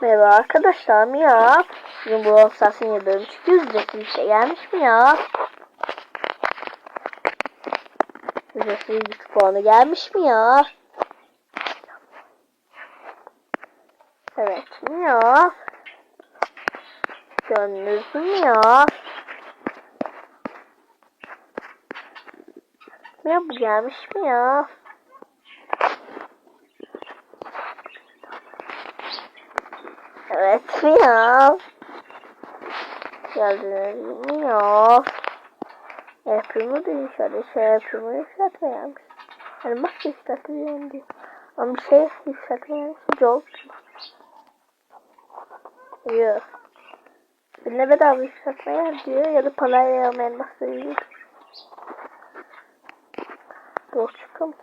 Merhaba arkadaşlar mı ya? Bugün bu Olsas'ın yıldırım çünkü ücretsiz bir şey gelmiş mi ya? Ücretsiz güç puanı gelmiş mi ya? Evet mi ya? Gönlünüz mü ya? Ya bu gelmiş mi ya? Evet mi ya? Geldiniz mi ya? Yapımı da şöyle şey yapımı yükseltmeyenmiş. Yani bak yükseltmeyen diyor. Ama bir şey yükseltmeyen yok. Yok. Ne bedava yükseltmeyen diyor ya da parayla almayan bahsediyor. Doğru çıkım.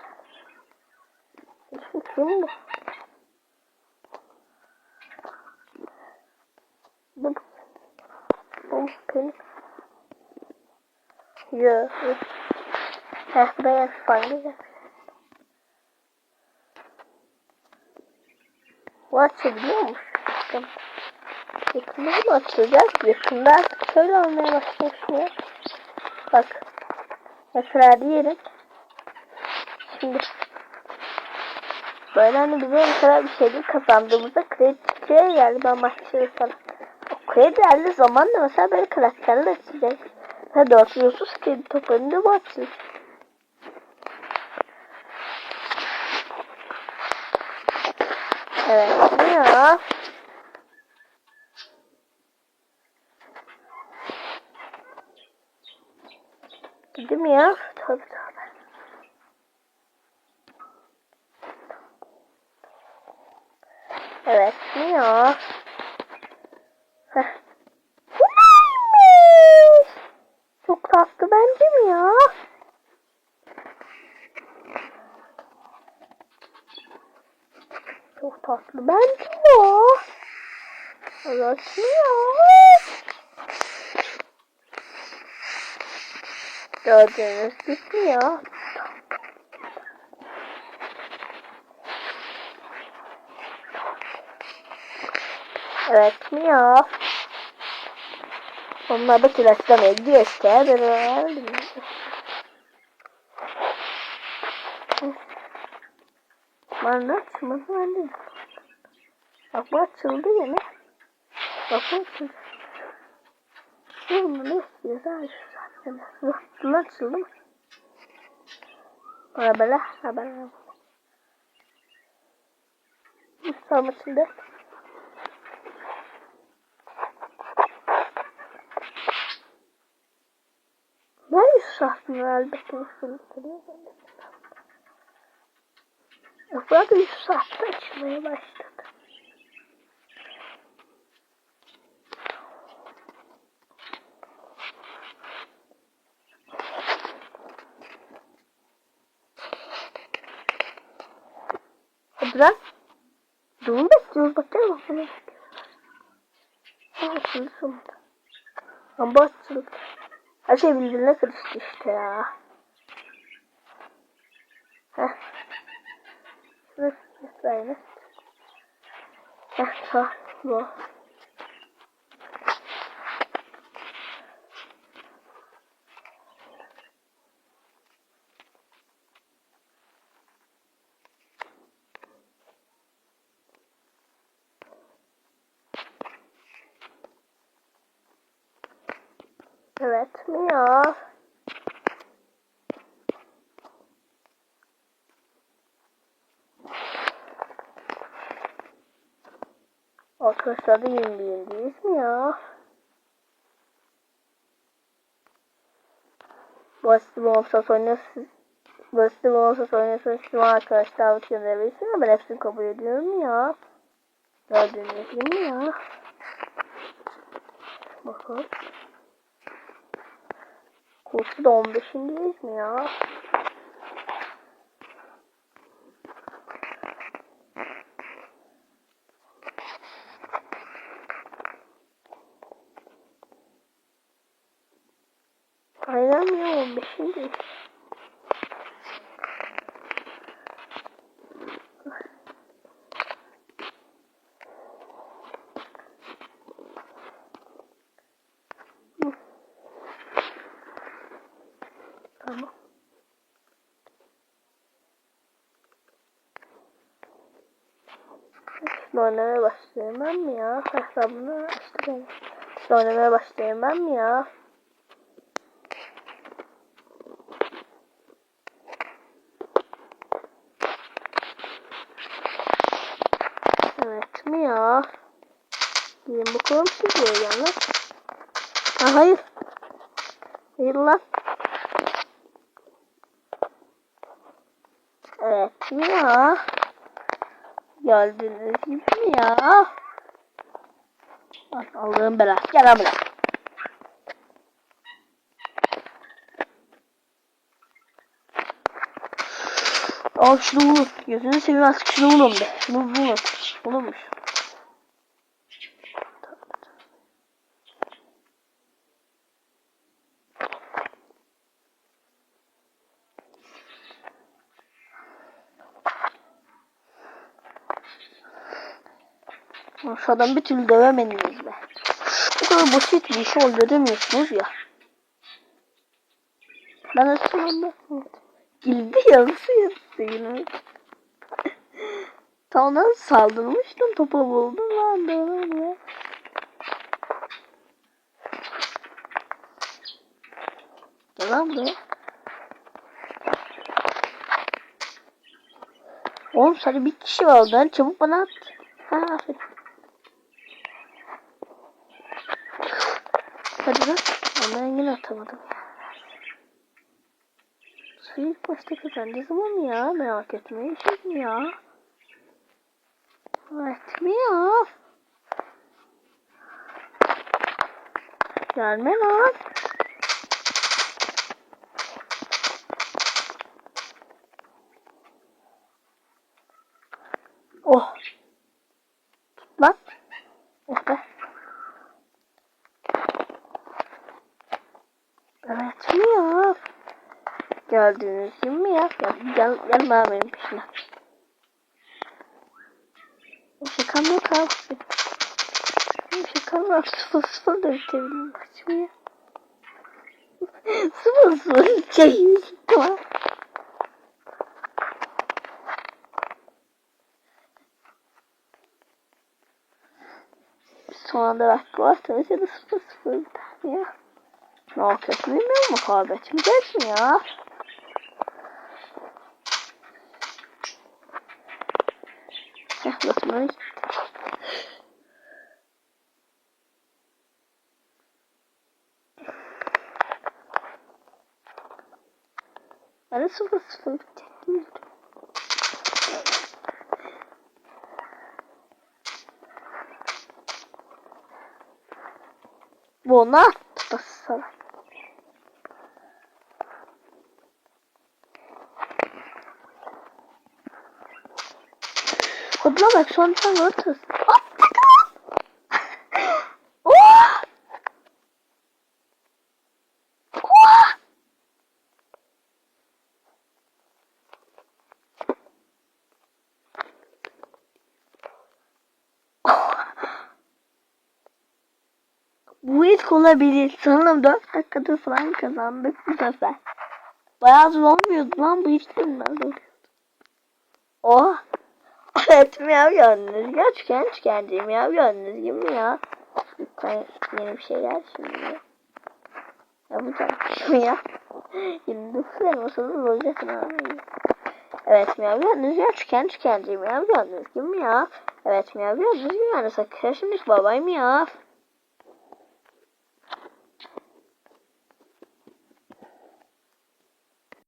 Şimdi kim bu? Bu benim. Yok. Heh buraya fanlı Bu açabiliyormuş. Bakın. Yakında mı açılacak? Yakında şöyle olmaya başlamış ya. Bak. Mesela diyelim. Şimdi böyle hani bize mesela bir şeyler kazandığımızda kredi yani ben başlıyorum sana. O kredi geldiği zaman da mesela böyle karakterler açacak. Ha 430 kredi toplanınca bu açılır. Evet ne ya? Dedim ya. Tabii tabii. Evet ne ya? Heh. Bu neymiş? Çok tatlı bence mi ya? Çok tatlı bence ya. Evet mi ya? Gördüğünüz gibi ya. Evet mi ya? Onlar da tıraşlamaya gidiyor işte. Bana açmadı ben de. Bak bu açıldı yine. Bak bu açıldı. Bunu ne istiyorsa açıldı. Bak bunu açıldı mı? Bana böyle. Ha bana. Tamam açıldı. Ben Yusuf'un elbette Yusuf'un Bu arada Yusuf da açmaya başladı. Hadi lan. Dur bekliyoruz bakayım bakalım. Ha açıldı sonunda. Ama açıldı. Her şey birbirine karıştı işte ya. Heh. Şurası mesela. Heh sağ. Bu. Evet mi ya? Arkadaşlar da yeni yenideyiz mi ya? Basit bir olsa oynasın. Basit bir olsa oynasın. Şu arkadaşlar davet gönderebilirsin ama ben hepsini kabul ediyorum ya. Gördüğünüz gibi ya. Bakın. Kursu da 15'indeyiz mi ya? Aynen ya 15'indeyiz. Şimdi oynamaya başlayayım ben mi ya? Hesabını açtı ben. Şimdi oynamaya başlayayım ben mi ya? Evet mi ya? Gelin bakalım siz lan. Ha, hayır. Hayır lan. Evet mi ya? Geldiniz gibi mi ya? Al, Allah'ın belası. Gel buraya. Al şunu vurun. Gözünü seveyim artık şunu vurun be. Şunu vurun. Vurulmuş. Şu adam bir türlü dövemediniz be. Bu kadar basit bir şey oluyor demiyorsunuz ya. Ben de evet. Gildi yarısı yarısı yine. Tam ona saldırmıştım topa buldum lan böyle. Gel lan. Oğlum sadece bir kişi var oradan çabuk bana at. Ha aferin. Hadi lan. Ama yine atamadım. Suyu ilk başta kazanacağız ama mı ya? Merak etmeyin. Mi ya? Evet mi ya? Gelme lan. Oh. Tut lan. Oh be. Ya? Gördüğünüz gibi mi ya? Gel, gel, gelme abi benim peşine. Şakam yok abi. Şakam yok. Sıfır sıfır da bitebilirim maçımı ya. sıfır sıfır şey tamam. Son anda vakti varsa mesela sıfır sıfır biter ya. Ne yapıyorsun bilmiyorum mu muhabbetim gelsin ya. Heh basmayı. Ben sıfır sıfır bitecektim. Buna tutasana. Kodla bak son tane atız. Oh! Oh! Bu ilk olabilir. Sanırım 4 dakikada falan kazandık bu sefer. Bayağı zor olmuyordu lan bu hiç bilmez oluyordu. Oh! Evet miyav gördünüz. Gerçekten çıkardı miyav gördünüz gibi mi ya? Lütfen yeni bir şeyler şimdi. Ya Yapacağım şimdi ya. 29 elmasını bulacaksın abi. Evet miyav gördünüz. Gerçekten çıkardı miyav gördünüz gibi mi ya? Evet miyav gördünüz gibi yani sakın şimdi babay miyav.